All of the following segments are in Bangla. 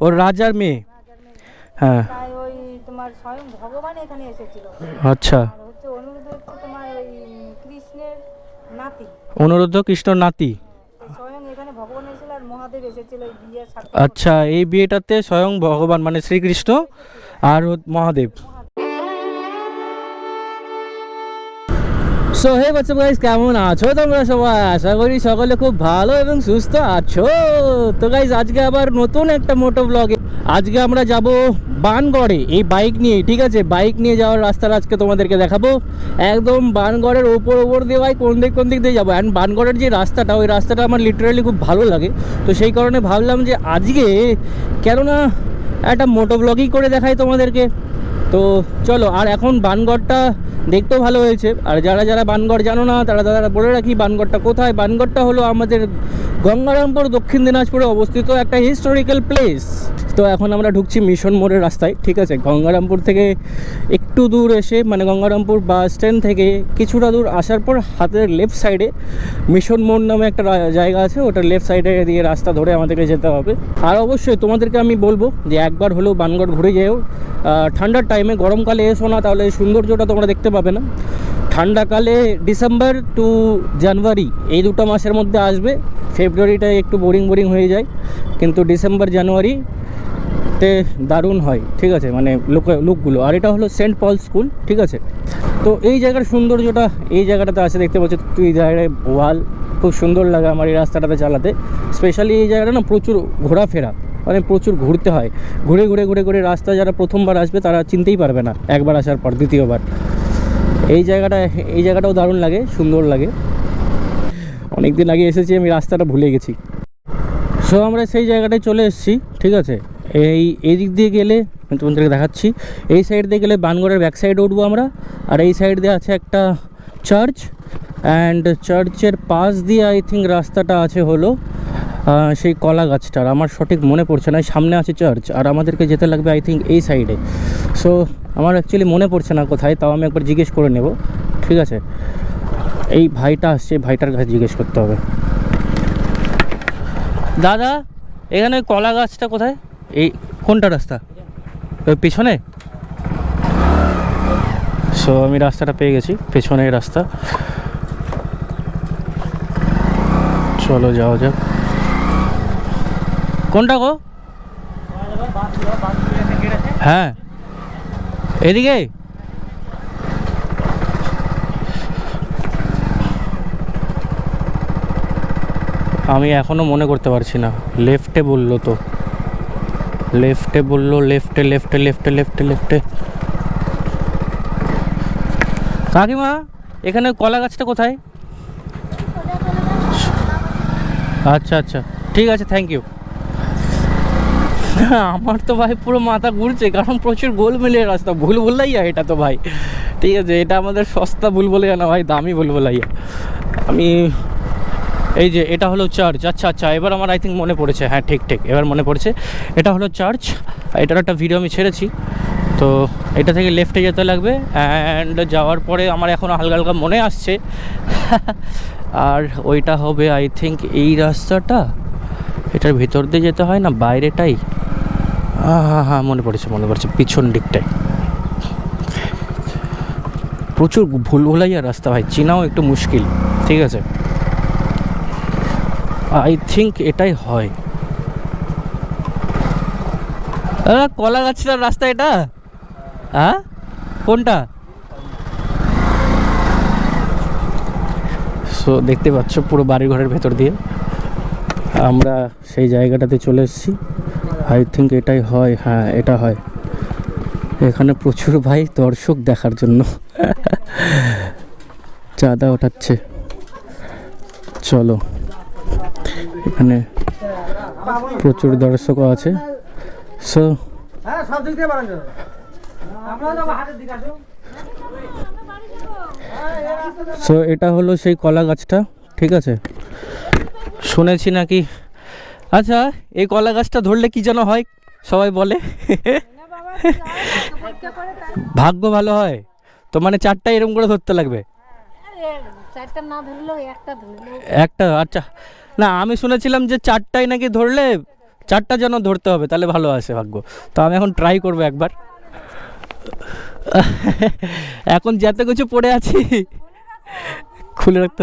ওর রাজার মেয়ে? হ্যাঁ। তাই ওই তোমার স্বয়ং ভগবান এখানে এসেছিল। আচ্ছা। আর হচ্ছে অনুরোধ হচ্ছে তোমার ওই কৃষ্ণের নাতি। অনুরুদ্ধ কৃষ্ণ নাতি? স্বয়ং এখানে ভগবান এসেছিল আর মহাদেব এসেছিল এই বিয়ের সাথে। আচ্ছা এই বিয়েটাতে স্বয়ং ভগবান মানে শ্রীকৃষ্ণ আর ও- মহাদেব। সো হে বাচ্চা গাইস কেমন আছো তোমরা সবাই? আশা করি সকলে খুব ভালো এবং সুস্থ আছো। তো গাইস আজকে আবার নতুন একটা মোটো ব্লগে আজকে আমরা যাব বানগড়ে এই বাইক নিয়ে, ঠিক আছে? বাইক নিয়ে যাওয়ার রাস্তাটা আজকে তোমাদেরকে দেখাবো। একদম বানগড়ের ওপর ওপর দিয়ে, ভাই, কোন দিক কোন দিক দিয়ে যাব? অ্যান্ড বানগড়ের যে রাস্তাটা, ওই রাস্তাটা আমার লিটারালি খুব ভালো লাগে। তো, সেই কারণে ভাবলাম যে আজকে কেননা একটা মোটো ব্লগই করে দেখাই তোমাদেরকে। তো চলো, আর এখন বানগড়টা দেখতেও ভালো হয়েছে। আর যারা যারা বানগড় জানো না, তারা তারা বলে রাখি, বানগড়টা কোথায়? বানগড়টা হলো আমাদের গঙ্গারামপুর, দক্ষিণ দিনাজপুরে অবস্থিত একটা হিস্টোরিক্যাল প্লেস তো এখন আমরা ঢুকছি মিশন মোড়ের রাস্তায়, ঠিক আছে? গঙ্গারামপুর থেকে একটু দূর এসে মানে গঙ্গারামপুর বাস স্ট্যান্ড থেকে কিছুটা দূর আসার পর হাতের লেফট সাইডে মিশন মোড় নামে একটা জায়গা আছে ওটার লেফট সাইডে দিয়ে রাস্তা ধরে আমাদেরকে যেতে হবে। আর অবশ্যই তোমাদেরকে আমি বলব যে একবার হলেও বানগড় ঘুরে যেও। ঠান্ডার টাইমে গরমকালে এসো না, তাহলে এই সৌন্দর্যটা তোমরা দেখতে পাবে না। ঠান্ডাকালে ডিসেম্বর টু জানুয়ারি, এই দুটো মাসের মধ্যে আসবে। ফেব্রুয়ারিটা একটু বোরিং বোরিং হয়ে যায়, কিন্তু ডিসেম্বর, জানুয়ারি তে দারুণ হয়, ঠিক আছে? মানে লোক লোকগুলো আর এটা হলো সেন্ট পল স্কুল, ঠিক আছে? তো এই জায়গার সৌন্দর্যটা এই জায়গাটাতে আছে, দেখতে পাচ্ছ তুই জায়গায় ওয়াল, খুব সুন্দর লাগে আমার এই রাস্তাটাতে চালাতে। স্পেশালি এই জায়গাটা না, প্রচুর ঘোরাফেরা। মানে প্রচুর ঘুরতে হয়। ঘুরে ঘুরে ঘুরে ঘুরে রাস্তা যারা প্রথমবার আসবে তারা চিনতেই পারবে না একবার আসার পর, দ্বিতীয়বার। এই জায়গাটা, এই জায়গাটাও দারুণ লাগে, সুন্দর লাগে। অনেক দিন আগে এসেছি, আমি রাস্তাটা ভুলে গেছি। সো আমরা সেই জায়গাটায় চলে এসেছি, ঠিক আছে? এই এই দিক দিয়ে গেলে তোমাদেরকে দেখাচ্ছি, এই সাইড দিয়ে গেলে বানগড়ের ব্যাক সাইডে উঠবো আমরা, আর এই সাইড দিয়ে আছে একটা চার্চ অ্যান্ড চার্চের পাশ দিয়ে আই থিঙ্ক রাস্তাটা আছে হলো সেই কলা গাছটার। আমার সঠিক মনে পড়ছে না সামনে আছে চার্চ আর আমাদেরকে যেতে লাগবে আই থিঙ্ক এই সাইডে সো আমার অ্যাকচুয়ালি মনে পড়ছে না কোথায়, তাও আমি একবার জিজ্ঞেস করে নেব। ঠিক আছে? এই ভাইটা আসছে ভাইটার কাছে জিজ্ঞেস করতে হবে। দাদা, এখানে কলা গাছটা কোথায়? এই কোনটা রাস্তা? ওই পিছনে? সো আমি রাস্তাটা পেয়ে গেছি, পেছনের রাস্তা। চলো যাওয়া যাক। কোনটা গো? হ্যাঁ। এদিকে? আমি এখনও মনে করতে পারছি না। লেফটে বলল তো। লেফটে বলল, লেফটে লেফটে লেফটে লেফটে লেফটে। কাকিমা, এখানে কলা গাছটা কোথায়? আচ্ছা আচ্ছা। ঠিক আছে থ্যাংক ইউ আমার তো ভাই পুরো মাথা ঘুরছে, কারণ প্রচুর গোলমেলের রাস্তা। ভুল বললাইয়া এটা তো ভাই। ঠিক আছে, এটা আমাদের সস্তা ভুল বলে না ভাই, দামি ভুল বলাইয়া আমি এই যে, এটা হলো চার্চ আচ্ছা আচ্ছা এবার আমার আই থিঙ্ক মনে পড়েছে। হ্যাঁ ঠিক ঠিক, এবার মনে পড়েছে। এটা হলো চার্চ এটার একটা ভিডিও আমি ছেড়েছি। তো এটা থেকে লেফটে যেতে লাগবে। অ্যান্ড যাওয়ার পরে আমার এখন হালকা হালকা মনে আসছে। আর ওইটা হবে আই থিঙ্ক এই রাস্তাটা। এটার ভেতর দিয়ে যেতে হয় না? বাইরেটাই? হ্যাঁ হ্যাঁ মনে পড়েছে মনে পড়েছে, পিছন দিকটায়। প্রচুর ভুল ভুলাইয়া রাস্তা ভাই, চেনাও একটু মুশকিল, ঠিক আছে? আই থিঙ্ক এটাই হয়। কলা গাছটার রাস্তা এটা? হ্যাঁ কোনটা? সো দেখতে পাচ্ছ পুরো বাড়ি ঘরের ভেতর দিয়ে। আমরা সেই জায়গাটাতে চলে এসেছি। আই থিঙ্ক এটাই হয় হ্যাঁ এটা হয়। এখানে প্রচুর ভাই দর্শক দেখার জন্য। চাঁদা ওঠাচ্ছে। চলো। এখানে প্রচুর দর্শকও আছে। সো হ্যাঁ আসো। সো এটা হলো সেই কলা গাছটা ঠিক আছে? শুনেছি নাকি আচ্ছা এই কলা গাছটা ধরলে কি যেন হয়? সবাই বলে। ভাগ্য ভালো হয়। তো মানে চারটা এরকম করে ধরতে লাগবে? একটা আচ্ছা। না, আমি শুনেছিলাম যে চারটায় নাকি ধরলে চারটা যেন ধরতে হবে, তাহলে ভালো আছে ভাগ্য। তো আমি এখন ট্রাই করব একবার। এখন যত কিছু পড়ে আছি, খুলে রাখতে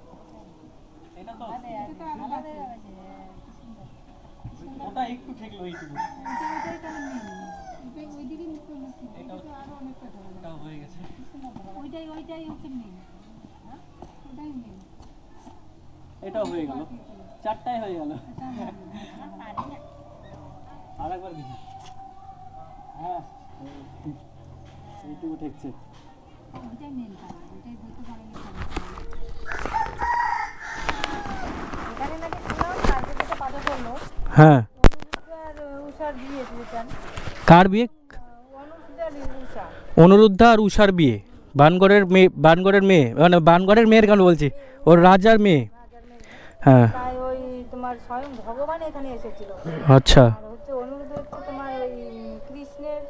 ওটা একটু ঠেকলো এইটুকু এটাও হয়ে গেল। চারটায় হয়ে গেল। আর একবার দেখি। হ্যাঁ এইটুকু ঠেকছে। ওইটাই মেন ওইটাই ধরতে পারেনি এখানে নাকি শুনলাম কালকে যেটা পাঠে করল হ্যাঁ। কার বিয়ে? অনুরুদ্ধা আর উষার বিয়ে। বানগড়ের মেয়ে বানগড়ের মেয়ে মানে বানগড়ের মেয়ের কেন বলছি? ওর রাজার মেয়ে। হ্যাঁ। আচ্ছা। কৃষ্ণের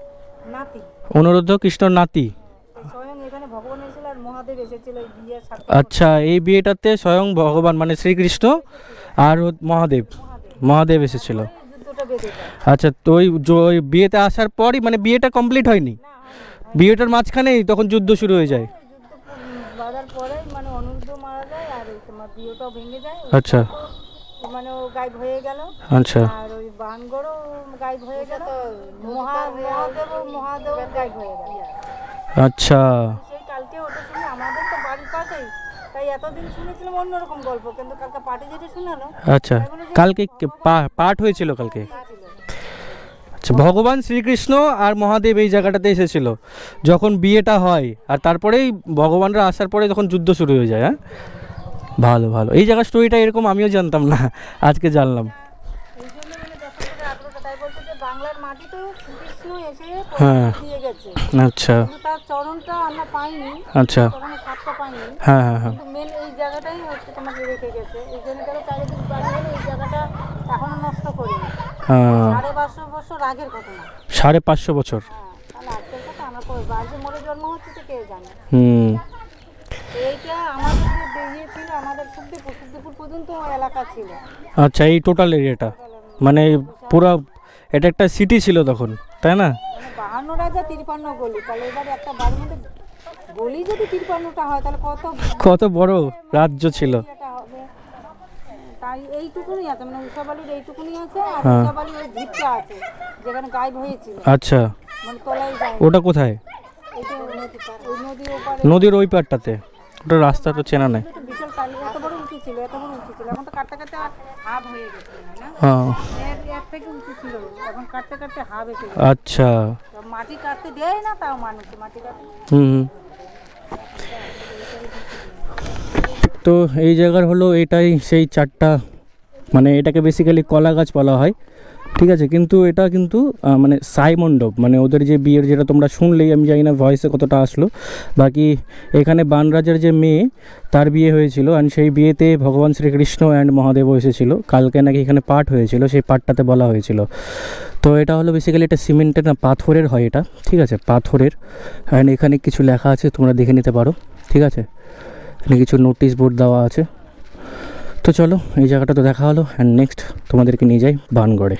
নাতি অনুরুদ্ধ কৃষ্ণর নাতি। আচ্ছা এই বিয়েটাতে স্বয়ং ভগবান মানে শ্রীকৃষ্ণ আর মহাদেব। মহাদেব এসেছিল। আচ্ছা তো ওই বিয়েতে আসার পরই মানে বিয়েটা কমপ্লিট হয়নি? বিয়েটার মাঝখানেই তখন যুদ্ধ শুরু হয়ে যায়। আচ্ছা। আচ্ছা। আচ্ছা সেই কালকে ওটা শুনে আমাদের তো বাড়ির পাশেই তাই এতদিন শুনেছিলাম অন্যরকম গল্প কিন্তু কালকে পার্টি যেটা শোনালো আচ্ছা কালকে পাঠ হয়েছিল কালকে? আচ্ছা ভগবান শ্রীকৃষ্ণ আর মহাদেব এই জায়গাটাতে এসেছিল যখন বিয়েটা হয় আর তারপরেই ভগবানরা আসার পরে যখন যুদ্ধ শুরু হয়ে যায় হ্যাঁ? ভালো ভালো। এই জায়গার স্টোরিটা এরকম আমিও জানতাম না আজকে জানলাম এই জন্য মানে যখন থেকে আগ্রহটা তাই বলছে যে বাংলার মাটি তো শ্রীকৃষ্ণ এসে হ্যাঁ। দিয়ে গেছে আচ্ছা। তার চরণটা আমরা পাইনি আচ্ছা। পাইনি হ্যাঁ হ্যাঁ হ্যাঁ। মেন এই জায়গাটাই হচ্ছে তোমাকে রেখে গেছে এই জন্য চারিদিক বাড়ি এই জায়গাটা এখনও নষ্ট হ্যাঁ। সাড়ে পাঁচশো বছর। আগের ঘটনা সাড়ে পাঁচশো বছর তাহলে আজকের কথা আমরা কই বাড়িতে মরে জন্ম হচ্ছে তো কে জানে হুম। এইটা আমাদের যে ছিল আমাদের সুখদেপুর সুখদেপুর পর্যন্ত এলাকা ছিল আচ্ছা এই টোটাল এরিয়াটা মানে পুরো এটা একটা সিটি ছিল তখন তাই না? বাহান্ন রাজা তিরপান্ন গলি তাহলে এবার একটা বাড়ির মধ্যে গলি যদি তিরপান্নটা হয় তাহলে কত কত বড় রাজ্য ছিল। তাই এইটুকুনি আছে মানে উষাবালির এইটুকুনি আছে আর হ্যাঁ। উষাবালির ওই দ্বীপটা আছে যেখানে গায়েব হয়েছিল আচ্ছা। মানে তলায় যায়। ওটা কোথায়? নদীর ওই পারটাতে ওটা রাস্তা তো চেনা নেই। বিশাল এত বড় উঁচু ছিল এত বড় উঁচু ছিল। এখন তো কাটতে কাটতে হাফ হয়ে গেছে না? এর থেকে উঁচু ছিল এখন কাটতে কাটতে হাফ হয়ে গেছে। আচ্ছা। মাটি কাটতে দেয় না তাও মানুষ মাটি কাটতে? হুম। তো এই জায়গার হলো এটাই সেই চারটা মানে এটাকে বেসিক্যালি কলা গাছ বলা হয়। ঠিক আছে, কিন্তু এটা কিন্তু মানে সাই মণ্ডপ মানে ওদের যে বিয়ের যেটা তোমরা শুনলেই, আমি জানি না ভয়েসে কতটা আসলো। বাকি এখানে বানরাজার যে মেয়ে, তার বিয়ে হয়েছিল অ্যান্ড সেই বিয়েতে ভগবান শ্রীকৃষ্ণ অ্যান্ড মহাদেবও এসেছিল। কালকে নাকি এখানে পাঠ হয়েছিল, সেই পাঠটাতে বলা হয়েছিল। তো এটা হলো বেসিক্যালি এটা সিমেন্টের না, পাথরের হয় এটা, ঠিক আছে, পাথরের। অ্যান্ড এখানে কিছু লেখা আছে, তোমরা দেখে নিতে পারো, ঠিক আছে? এখানে কিছু নোটিশ বোর্ড দেওয়া আছে। তো চলো, এই জায়গাটা তো দেখা হলো অ্যান্ড নেক্সট তোমাদেরকে নিয়ে যাই বানগড়ে।